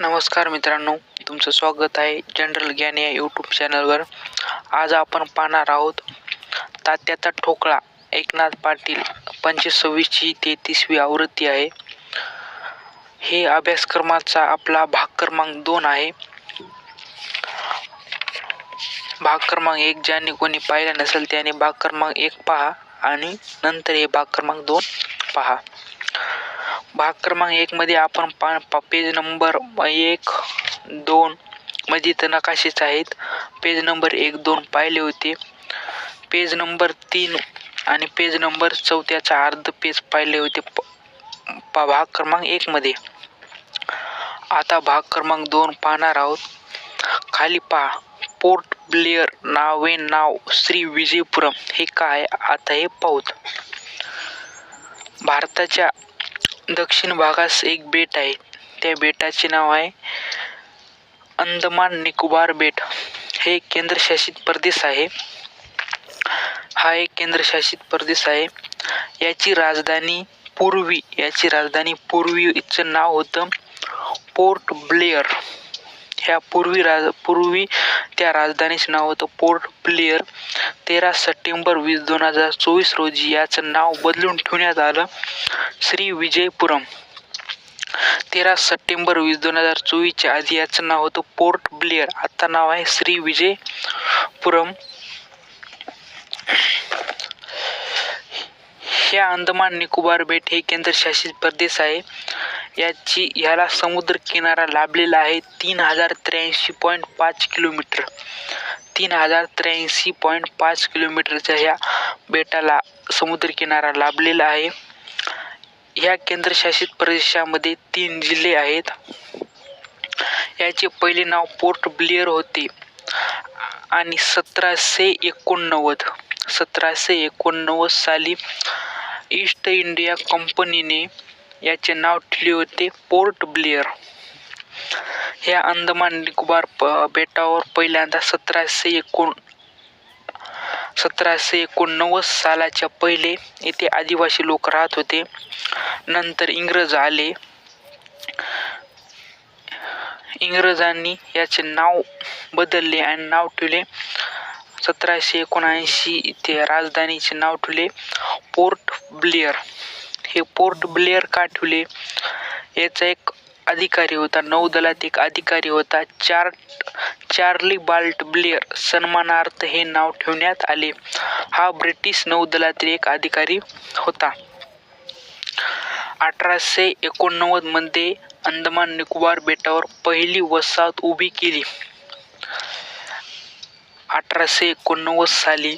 नमस्कार मित्रांनो तुमचं स्वागत आहे जनरल ज्ञान या यूट्यूब चॅनलवर आज आपण पाहणार आहोत तात्याचा ठोकळा एकनाथ पाटील पंचवीस सव्वीसची तेहतीसवी आवृत्ती आहे. हे अभ्यासक्रमाचा आपला भाग क्रमांक दोन आहे. भाग क्रमांक एक ज्याने कोणी पाहिला नसेल त्याने भाग क्रमांक एक पहा आणि नंतर हे भाग क्रमांक दोन पहा. भाग क्रमांक एकमध्ये आपण पा पा पेज नंबर एक दोन मध्ये इथं नकाशेच आहेत. पेज नंबर एक दोन पाहिले होते. पेज नंबर तीन आणि पेज नंबर चौथ्याचा अर्ध पेज पाहिले होते प पा भाग क्रमांक एकमध्ये आता भाग क्रमांक दोन पाहणार आहोत. खाली पहा. पोर्ट ब्लेअर नावे नाव श्री विजयपुरम. हे काय? आता हे पाहूत. भारताच्या दक्षिण भागास एक बेट आहे. त्या बेटाचे नाव आहे अंदमान निकोबार बेट. हे एक केंद्रशासित प्रदेश आहे. हा एक केंद्रशासित प्रदेश आहे. याची राजधानी पूर्वी याची राजधानी पूर्वीचं नाव होतं पोर्ट ब्लेअर. ह्या पूर्वी राज पूर्वी त्या राजधानीचं नाव होतं पोर्ट ब्लेअर तेरा सप्टेंबर वीस दोन हजार चोवीस रोजी याचं नाव बदलून ठेवण्यात आलं. श्री विजयपुरम. तेरा सप्टेंबर वीस दोन हजार चोवीसच्या आधी याचं नाव होतं पोर्ट ब्लेअर आता नाव आहे श्री विजयपुरम. ह्या अंदमान निकोबार बेट हे केंद्रशासित प्रदेश आहे. याची ह्याला समुद्र किनारा लाभलेला आहे तीन हजार त्र्याऐंशी पॉईंट पाच किलोमीटर. तीन हजार त्र्याऐंशी पॉईंट पाच किलोमीटरच्या ह्या बेटाला समुद्र किनारा लाभलेला आहे. ह्या केंद्रशासित प्रदेशामध्ये तीन जिल्हे आहेत. याचे पहिले नाव पोर्ट ब्लेअर होते आणि सतराशे एकोणनव्वद. सतराशे एकोणनव्वद साली ईस्ट इंडिया कंपनीने याचे नाव ठेवले होते पोर्ट ब्लेअर. ह्या अंदमान निकोबार बेटावर पहिल्यांदा सतराशे एकोण सतराशे एकोणनव्वद सालाच्या पहिले येथे आदिवासी लोक राहत होते. नंतर इंग्रज आले. इंग्रजांनी याचे नाव बदलले आणि नाव ठेवले. सतराशे एकोणऐंशी ते राजधानीचे नाव ठेवले. Port Blair. हे पोर्ट ब्लेअर का ठेवले? याचा एक अधिकारी होता नौदलात एक अधिकारी होता चार चार्ली बाल्ट ब्लेअर. सन्मानार्थ हे नाव ठेवण्यात आले. हा ब्रिटिश नौदलातील एक अधिकारी होता. अठराशे एकोणनव्वदमध्ये अंदमान निकोबार बेटावर पहिली वसाहत उभी केली. अठराशे एकोणनव्वद साली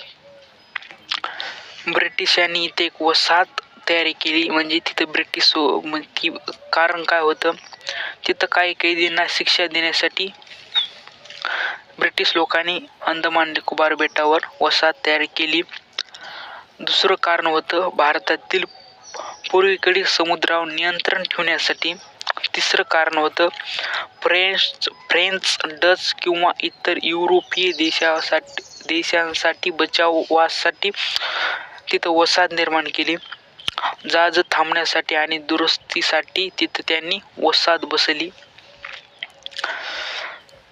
ब्रिटिशांनी इथे एक वसाहत तयारी केली. म्हणजे तिथं ब्रिटिश हो, की कारण काय होतं? तिथं काही कैदींना शिक्षा देण्यासाठी ब्रिटिश लोकांनी अंदमान निकोबार बेटावर वसाहत तयार केली. दुसरं कारण होतं भारतातील पूर्वेकडील समुद्रावर नियंत्रण ठेवण्यासाठी तिसरं कारण होतं. फ्रेंच फ्रेंच डच किंवा इतर युरोपीय देशासाठी देशांसाठी बचावासाठी तिथं वसाहत निर्माण केली. जाज थांबण्यासाठी आणि दुरुस्तीसाठी तिथं त्यांनी वसाहत बसली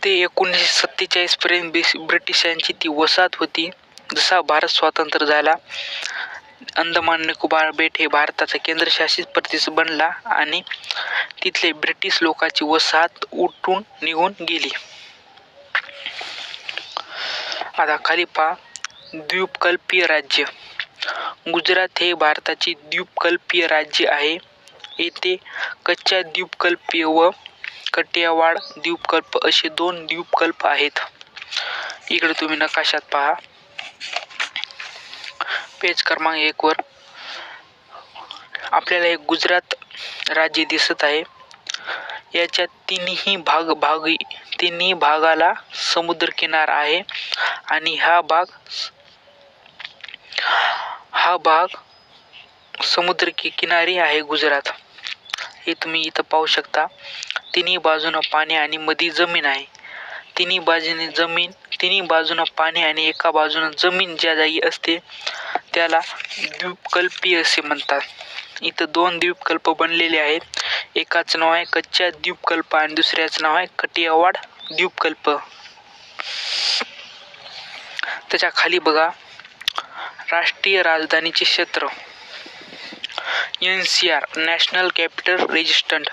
ते एकोणीसशे सत्तेचाळीसपर्यंत बेस ब्रिटिशांची ती वसाहत होती. जसा भारत स्वातंत्र्य झाला अंदमान निकोबार बेट हे भारताचा केंद्रशासित प्रदेश बनला आणि तिथले ब्रिटिश लोकांची वसाहत उठून निघून गेली. आता खाली पहा द्वीपकल्पीय राज्य. गुजरात हे भारताचे द्वीपकल्पीय राज्य आहे. येथे कच्च्या द्वीपकल्पीय व कटियावाड द्वीपकल्प असे दोन द्वीपकल्प आहेत. इकडे तुम्ही नकाशात पहा. पेज क्रमांक एकवर आपल्याला एक गुजरात राज्य दिसत आहे. याच्या तिन्ही भाग भाग तिन्ही भागाला समुद्रकिनारा आहे आणि हा भाग हा भाग समुद्र कि किनारी आहे गुजरात. हे तुम्ही इथं पाहू शकता. तिन्ही बाजूनं पाणी आणि मधी जमीन आहे. तिन्ही बाजूने जमीन तिन्ही बाजूनं पाणी आणि एका बाजूनं जमीन ज्या जागी असते त्याला द्वीपकल्पी असे म्हणतात. इथं दोन द्वीपकल्प बनलेले आहेत. एकाचं नाव आहे कच्च्या द्वीपकल्प आणि दुसऱ्याचं नाव आहे कटियावाड द्वीपकल्प. त्याच्याखाली बघा राष्ट्रीय राजधानीचे क्षेत्र. N C R national capital resistant.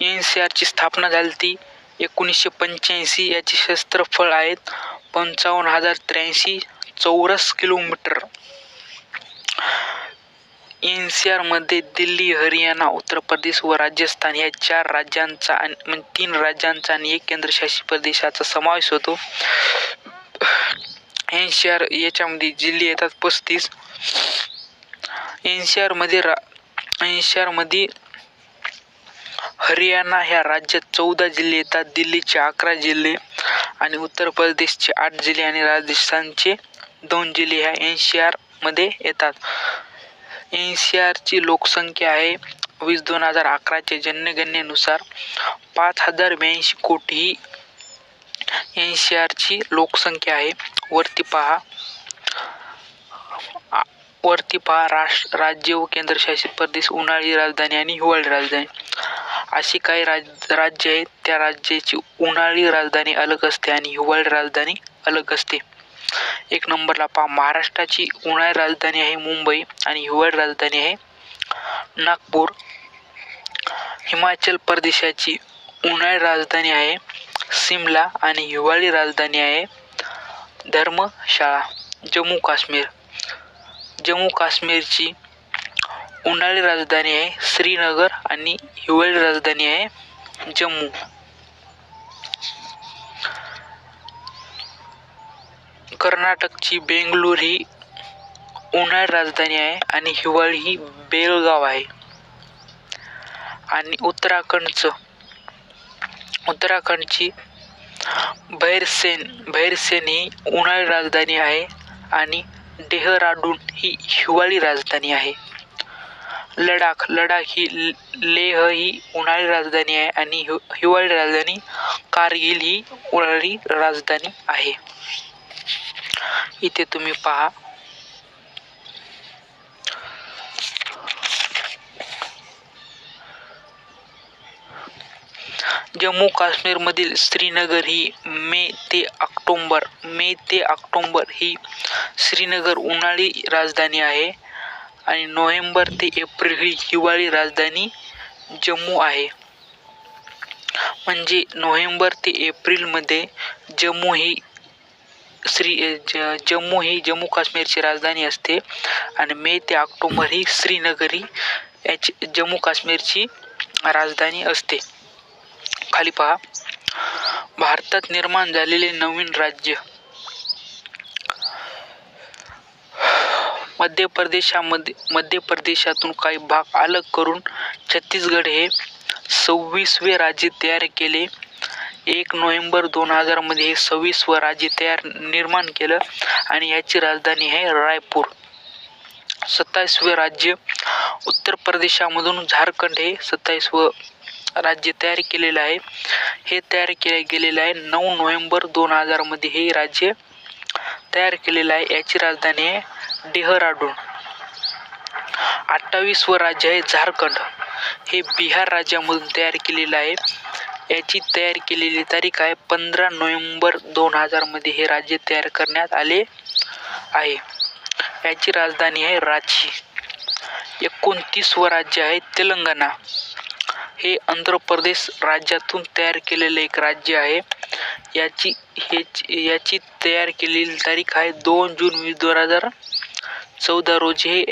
N C आरची स्थापना झाली ती एकोणीसशे पंच्याऐंशी. याचे क्षेत्रफळ आहेत पंचावन्न हजार त्र्याऐंशी चौरस किलोमीटर. एन सी आरमध्ये दिल्ली हरियाणा उत्तर प्रदेश व राजस्थान या चार राज्यांचा आणि म्हणजे तीन राज्यांचा आणि एक केंद्रशासित प्रदेशाचा समावेश होतो. एन सी आर याच्यामध्ये जिल्हे येतात पस्तीस. एन सी आरमध्ये रा एन सी आरमध्ये हरियाणा ह्या राज्यात चौदा जिल्हे येतात. दिल्लीचे अकरा जिल्हे आणि उत्तर प्रदेशचे आठ जिल्हे आणि राजस्थानचे दोन जिल्हे ह्या एन सी आरमध्ये येतात. एन सी आरची लोकसंख्या आहे वीस दोन हजार अकराच्या जनगणनेनुसार पाच हजार ब्याऐंशी कोटी ही एन सी आरची लोकसंख्या आहे. वरती पहा. वरती पहा राष्ट्र राज्य व केंद्रशासित प्रदेश उन्हाळी राजधानी आणि हिवाळी राजधानी. अशी काही राज राज्य आहेत त्या राज्याची उन्हाळी राजधानी अलग असते आणि हिवाळी राजधानी अलग असते. एक नंबरला पहा. महाराष्ट्राची उन्हाळी राजधानी आहे मुंबई आणि हिवाळी राजधानी आहे नागपूर. हिमाचल प्रदेशाची उन्हाळी राजधानी आहे सिमला आणि हिवाळी राजधानी आहे धर्मशाळा जम्मू काश्मीर. जम्मू काश्मीरची उन्हाळी राजधानी आहे श्रीनगर आणि हिवाळी राजधानी आहे जम्मू. कर्नाटकची बेंगलोर ही उन्हाळी राजधानी आहे आणि हिवाळी ही बेळगाव आहे. आणि उत्तराखंडचं उत्तराखंडची भैरसेन भैरसेन ही उन्हाळी राजधानी आहे आणि डेहराडून ही हिवाळी राजधानी आहे. लडाख लडाख ही ल- लेह ही उन्हाळी राजधानी आहे आणि हि हिवाळी राजधानी कारगिल ही उन्हाळी राजधानी आहे. इथे तुम्ही पहा. जम्मू काश्मीरमधील श्रीनगर ही मे ते ऑक्टोंबर मे ते ऑक्टोंबर ही श्रीनगर उन्हाळी राजधानी आहे आणि नोव्हेंबर ते एप्रिल ही हिवाळी राजधानी जम्मू आहे. म्हणजे नोव्हेंबर ते एप्रिलमध्ये जम्मू ही श्री ज जम्मू ही जम्मू काश्मीरची राजधानी असते. आणि मे ते ऑक्टोंबर ही श्रीनगरी याची जम्मू काश्मीरची राजधानी असते. खाली पहा. भारतात निर्माण झालेले नवीन राज्य. मध्य प्रदेशामध्ये मध्य प्रदेशातून काही भाग अलग करून छत्तीसगड हे सव्वीसवे राज्य तयार केले. एक नोव्हेंबर दोन हजारमध्ये हे सव्वीसवं राज्य तयार निर्माण केलं आणि याची राजधानी आहे रायपूर. सत्तावीसवे राज्य उत्तर प्रदेशामधून झारखंड हे सत्तावीसवं राज्य तयार केलेलं आहे. हे तयार केले गेलेलं आहे नऊ नोव्हेंबर दोन हजारमध्ये हे राज्य तयार केलेलं आहे. याची राजधानी आहे डेहराडून. अठ्ठावीसवं राज्य आहे झारखंड. हे बिहार राज्यामधून तयार केलेलं आहे. याची तयार केलेली तारीख आहे पंधरा नोव्हेंबर दोन हजारमध्ये हे राज्य तयार करण्यात आले आहे. याची राजधानी आहे रांची. एकोणतीसवं राज्य आहे तेलंगणा. हे आंध्र प्रदेश राज्यातून तयार केलेलं एक राज्य आहे. याची हे याची तयार केलेली तारीख आहे दोन जून वीस दोन हजार चौदा रोजी हे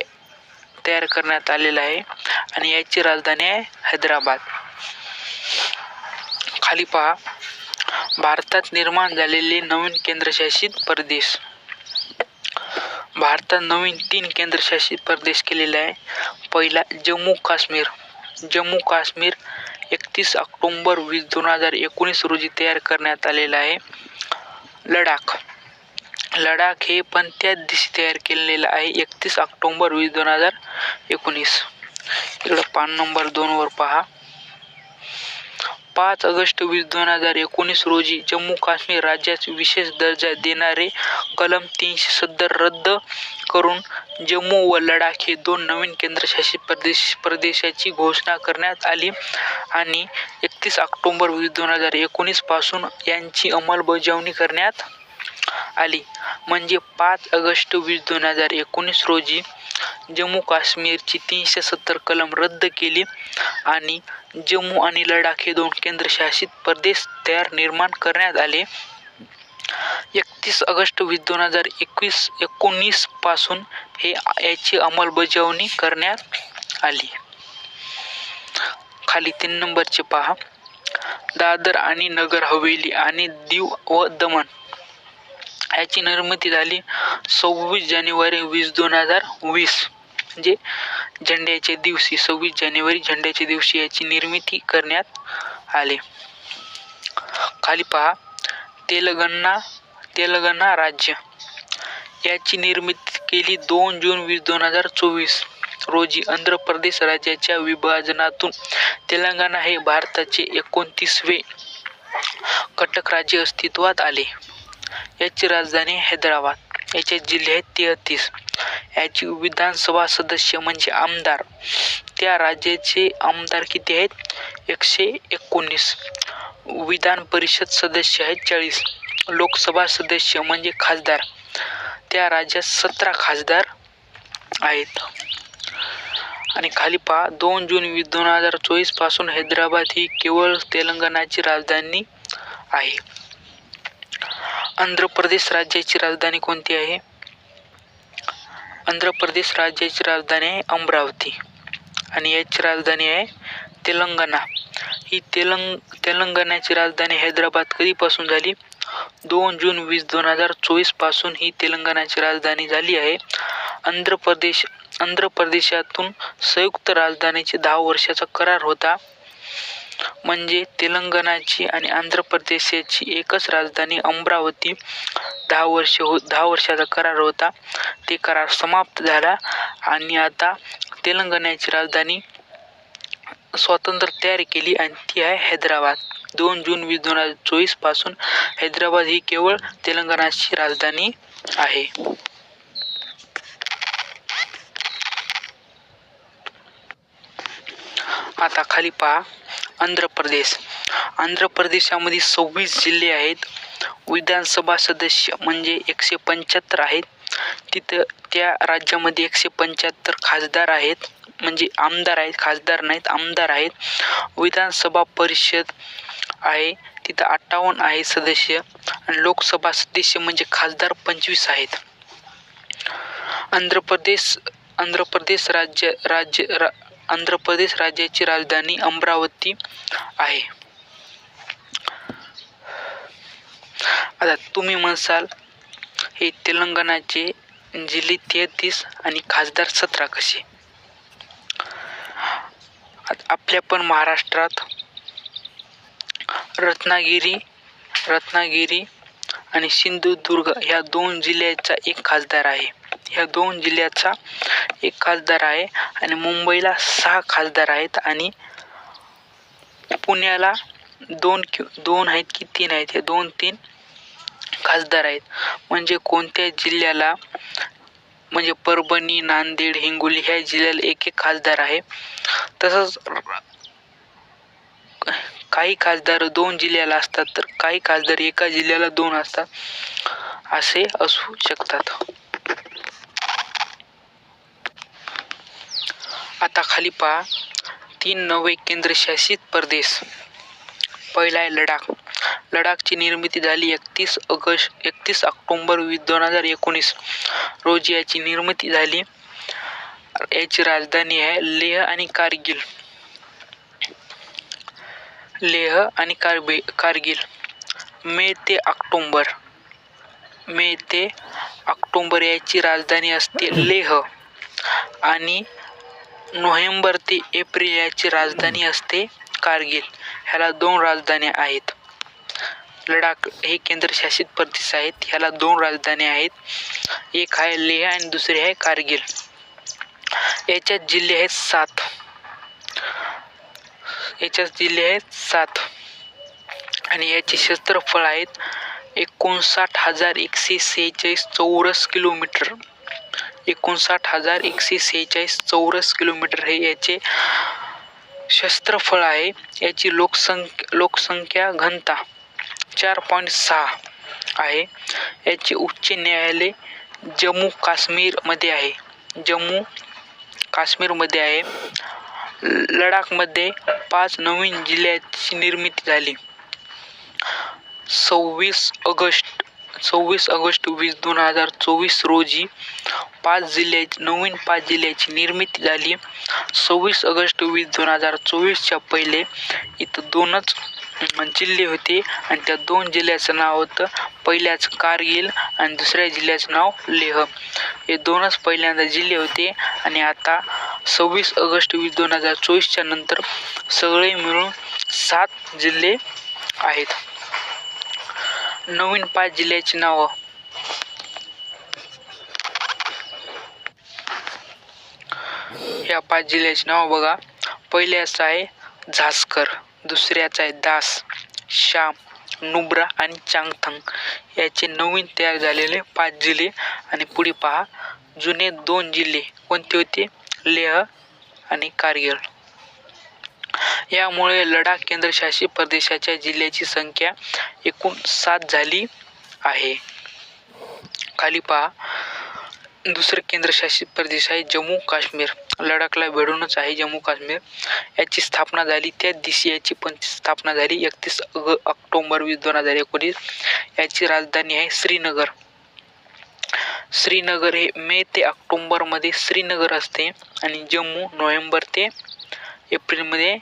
तयार करण्यात आलेलं आहे. आणि याची राजधानी आहे हैदराबाद. खाली पहा. भारतात निर्माण झालेले नवीन केंद्रशासित प्रदेश. भारतात नवीन तीन केंद्रशासित प्रदेश केलेले आहे. पहिला जम्मू काश्मीर. जम्मू काश्मीर एकतीस ऑक्टोंबर वीस दोन हजार एकोणीस रोजी तयार करण्यात आलेला आहे. लडाख. लडाख हे पण त्याच दिवशी तयार केलेलं आहे एकतीस ऑक्टोंबर वीस दोन हजार एकोणीस. इकडं पान नंबर दोनवर पहा. पाच ऑगस्ट वीस दोन हजार एकोणीस रोजी जम्मू काश्मीर राज्यास विशेष दर्जा देणारे कलम तीनशे सत्तर रद्द करून जम्मू व लडाख हे दोन नवीन केंद्रशासित प्रदेश प्रदेशाची घोषणा करण्यात आली आणि एकतीस ऑक्टोंबर वीस दोन हजार एकोणीसपासून यांची अंमलबजावणी करण्यात आली. म्हणजे पाच ऑगस्ट वीस दोन हजार एकोणीस रोजी जम्मू काश्मीरची तीनशे सत्तर कलम रद्द केली आणि जम्मू आणि लडाख हे दोन केंद्रशासित प्रदेश तयार निर्माण करण्यात आले. एकतीस ऑगस्ट वीस दोन हजार एकवीस एकोणीसपासून हे याची अंमलबजावणी करण्यात आली. खाली तीन नंबरचे पहा. दादर आणि नगर हवेली आणि दीव व दमण. याची निर्मिती झाली सव्वीस जानेवारी वीस दोन हजार वीस. म्हणजे झेंड्याच्या दिवशी सव्वीस जानेवारी झेंड्याच्या दिवशी याची निर्मिती करण्यात आली. खाली पहा तेलंगणा तेलंगणा राज्य. याची निर्मिती केली दोन जून वीस दोन हजार चोवीस. रोजी आंध्र प्रदेश राज्याच्या विभाजनातून तेलंगणा हे भारताचे एकोणतीसवे कटक राज्य अस्तित्वात आले. याची राजधानी हैदराबाद याचे जिल्हे आहेत तेहतीस. याची विधानसभा सदस्य म्हणजे आमदार. त्या राज्याचे आमदार किती आहेत? एकशे एकोणीस. विधान परिषद सदस्य आहेत चाळीस. लोकसभा सदस्य म्हणजे खासदार. त्या राज्यात सतरा खासदार आहेत. आणि खाली पहा दोन जून दोन हजार चोवीसपासून हैदराबाद ही केवळ तेलंगणाची राजधानी आहे. आंध्र प्रदेश राज्याची राजधानी कोणती आहे? आंध्र प्रदेश राज्याची राजधानी आहे अमरावती. आणि याची राजधानी आहे तेलंगणा. ही तेलंग तेलंगणाची राजधानी हैदराबाद कधीपासून झाली? दोन जून वीस दोन हजार चोवीसपासून ही तेलंगणाची राजधानी झाली आहे. आंध्र प्रदेश आंध्र प्रदेशातून संयुक्त राजधानीचे दहा वर्षाचा करार होता. म्हणजे तेलंगणाची आणि आंध्र प्रदेशाची एकच राजधानी अमरावती. दहा वर्ष हो दहा वर्षाचा करार होता. ते करार समाप्त झाला आणि आता तेलंगणाची राजधानी स्वातंत्र्य तयार केली आणि ती आहे हैदराबाद. दोन जून वीस दोन हजार चोवीसपासून हैदराबाद ही केवळ तेलंगणाची राजधानी आहे. आता खाली पहा. आंध्र प्रदेश आंध्र प्रदेशामध्ये सव्वीस जिल्हे आहेत. विधानसभा सदस्य म्हणजे एकशे पंच्याहत्तर आहेत. तिथं त्या राज्यामध्ये एकशे पंच्याहत्तर खासदार आहेत. म्हणजे आमदार आहेत खासदार नाहीत आमदार आहेत. विधानसभा परिषद आहे. तिथं अठ्ठावन्न आहे सदस्य. आणि लोकसभा सदस्य म्हणजे खासदार पंचवीस आहेत. आंध्र प्रदेश आंध्र प्रदेश राज्य राज्य रा आंध्र प्रदेश राज्याची राजधानी अमरावती आहे. आता तुम्ही म्हणसाल हे तेलंगणाचे जिल्हे तेहतीस आणि खासदार सतरा कसे? आपल्या पण महाराष्ट्रात रत्नागिरी रत्नागिरी आणि सिंधुदुर्ग ह्या दोन जिल्ह्याचा एक खासदार आहे. ह्या दोन जिल्ह्याचा एक खासदार आहे आणि मुंबईला सहा खासदार आहेत आणि पुण्याला दोन कि दोन आहेत की तीन आहेत हे दोन तीन खासदार आहेत. म्हणजे कोणत्या जिल्ह्याला म्हणजे परभणी नांदेड हिंगोली ह्या जिल्ह्याला एक एक खासदार आहे. तसंच काही खासदार दोन जिल्ह्याला असतात तर काही खासदार एका जिल्ह्याला दोन असतात असे असू शकतात. आता खाली पहा. तीन नवे केंद्रशासित प्रदेश. पहिला आहे लडाख. लडाखची निर्मिती झाली एकतीस ऑगस्ट एकतीस ऑक्टोंबर दोन हजार एकोणीस. रोजी याची निर्मिती झाली. याची राजधानी आहे लेह आणि कारगिल. लेह आणि कारबे कारगिल. मे ते ऑक्टोंबर. मे ते ऑक्टोंबर याची राजधानी असते लेह. आणि नोव्हेंबर ते एप्रिल याची राजधानी असते कारगिल. ह्याला दोन राजधान्या आहेत. लडाख हे केंद्रशासित प्रदेश आहेत. ह्याला दोन राजधान्या आहेत. एक आहे लेह आणि दुसरी आहे कारगिल. याच्यात जिल्हे आहेत सात. याच्यात जिल्हे आहेत सात. आणि याचे क्षेत्रफळ आहेत एकोणसाठ हजार एकशे सेहेचाळीस चौरस किलोमीटर. एकोणसाठ हजार एकशे सेहेचाळीस चौरस किलोमीटर हे याचे क्षेत्रफळ आहे. याची लोकसंख लोकसंख्या घनता चार पॉईंट सहा आहे. याचे उच्च न्यायालय जम्मू काश्मीरमध्ये आहे. जम्मू काश्मीरमध्ये आहे. लडाखमध्ये पाच नवीन जिल्ह्याची निर्मिती झाली. सव्वीस ऑगस्ट सव्वीस ऑगस्ट वीस दोन हजार चोवीस रोजी पाच जिल्ह्याची नवीन पाच जिल्ह्याची निर्मिती झाली. सव्वीस ऑगस्ट वीस दोन हजार चोवीसच्या पहिले इथं दोनच जिल्हे होते आणि त्या दोन जिल्ह्याचं नाव होतं पहिल्याचं कारगिल आणि दुसऱ्या जिल्ह्याचं नाव लेह. हे दोनच पहिल्यांदा जिल्हे होते आणि आता सव्वीस ऑगस्ट वीस दोन हजार चोवीसच्या नंतर सगळे मिळून सात जिल्हे आहेत. नवीन पाच जिल्ह्याची नावं या पाच जिल्ह्याची नाव बघा. पहिल्याचं आहे झास्कर दुसऱ्याचं आहे दास श्याम नुब्रा आणि चांगथंग. याचे नवीन तयार झालेले पाच जिल्हे. आणि पुढे पहा जुने दोन जिल्हे कोणते होते? लेह आणि कारगिल. यामुळे लडाख केंद्रशासित प्रदेशाच्या जिल्ह्याची संख्या एकूण सात झाली आहे. खाली पहा दुसरं केंद्रशासित प्रदेश आहे जम्मू काश्मीर लडाखला भेडूनच आहे जम्मू काश्मीर. याची स्थापना झाली त्या दिवशी याची पण स्थापना झाली एकतीस अग ऑक्टोंबर वीस दोन हजार एकोणीस. याची राजधानी आहे श्रीनगर. श्रीनगर हे मे ते ऑक्टोंबरमध्ये श्रीनगर असते आणि जम्मू नोव्हेंबर ते एप्रिलमध्ये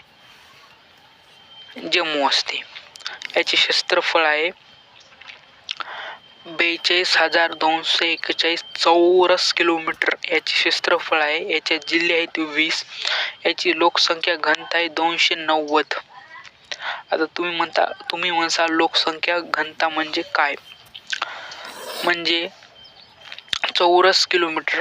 जम्मू असते. याचे क्षेत्रफळ आहे बेचाळीस हजार दोनशे एक्केचाळीस चौरस किलोमीटर याचे क्षेत्रफळ आहे. याचे जिल्हे आहेत वीस. याची लोकसंख्या घनता आहे दोनशे नव्वद. आता तुम्ही म्हणता तुम्ही म्हणसाल लोकसंख्या घनता म्हणजे काय? म्हणजे चौरस किलोमीटर.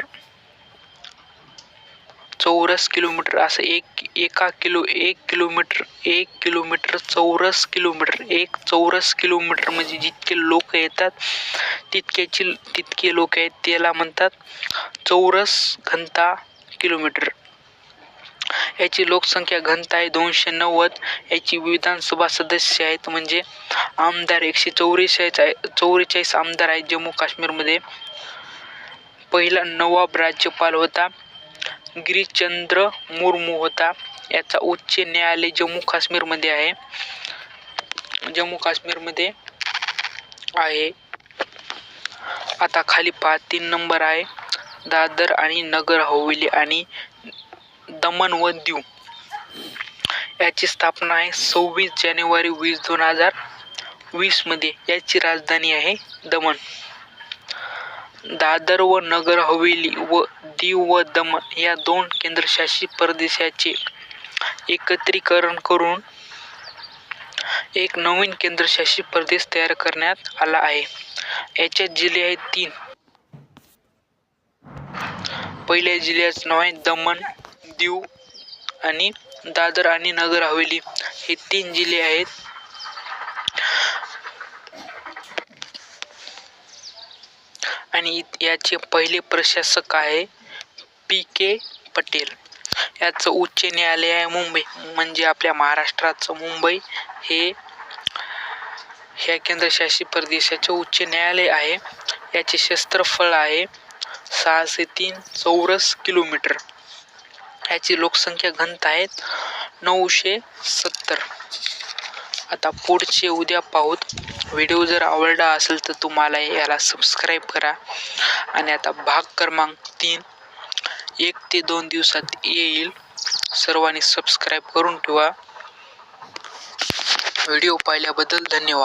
चौरस किलोमीटर असं एक एका किलो एक किलोमीटर एक किलोमीटर चौरस किलोमीटर एक चौरस किलोमीटर म्हणजे जितके लोक येतात तितक्याची तितके लोक आहेत त्याला म्हणतात चौरस घनता किलोमीटर. याची लोकसंख्या घनता आहे दोनशे नव्वद याची विधानसभा सदस्य आहेत म्हणजे आमदार एकशे चौवेचाळीस आहे चौवेचाळीस आमदार आहेत जम्मू काश्मीरमध्ये पहिला नवाब राज्यपाल होता. गिरीचंद्र मुर्मू होता. याचा उच्च न्यायालय जम्मू काश्मीरमध्ये आहे. जम्मू काश्मीरमध्ये आहे. आता खाली पहा तीन नंबर आहे. दादर आणि नगर हवेली आणि दमन व दीव. याची स्थापना आहे सव्वीस जानेवारी वीस दोन हजार वीसमध्ये. याची राजधानी आहे दमन दादर व नगर हवेली व दीव व दमन या दोन केंद्रशासित प्रदेशाचे एकत्रीकरण करून एक नवीन केंद्रशासित प्रदेश तयार करण्यात आला आहे. याच्यात जिल्हे आहेत तीन. पहिल्या जिल्ह्याचं नाव आहे दमण दीव आणि दादर आणि नगर हवेली. हे तीन जिल्हे आहेत. आणि याचे पहिले प्रशासक आहे पी के पटेल. याचं उच्च न्यायालय आहे मुंबई. म्हणजे आपल्या महाराष्ट्राचं मुंबई हे ह्या केंद्रशासित प्रदेशाचे उच्च न्यायालय आहे. याचे क्षेत्रफळ आहे सहाशे तीन चौरस किलोमीटर. याची लोकसंख्या घनता आहेत नऊशे सत्तर. आता पुढचे उद्या पाहूत व्हिडिओ जर आवडला असेल तर तुम्हाला याला सबस्क्राईब करा. आणि आता भाग क्रमांक तीन. एक ते दोन दिवसात येईल. सर्वांनी सबस्क्राईब करून ठेवा. व्हिडिओ पाहिल्याबद्दल धन्यवाद.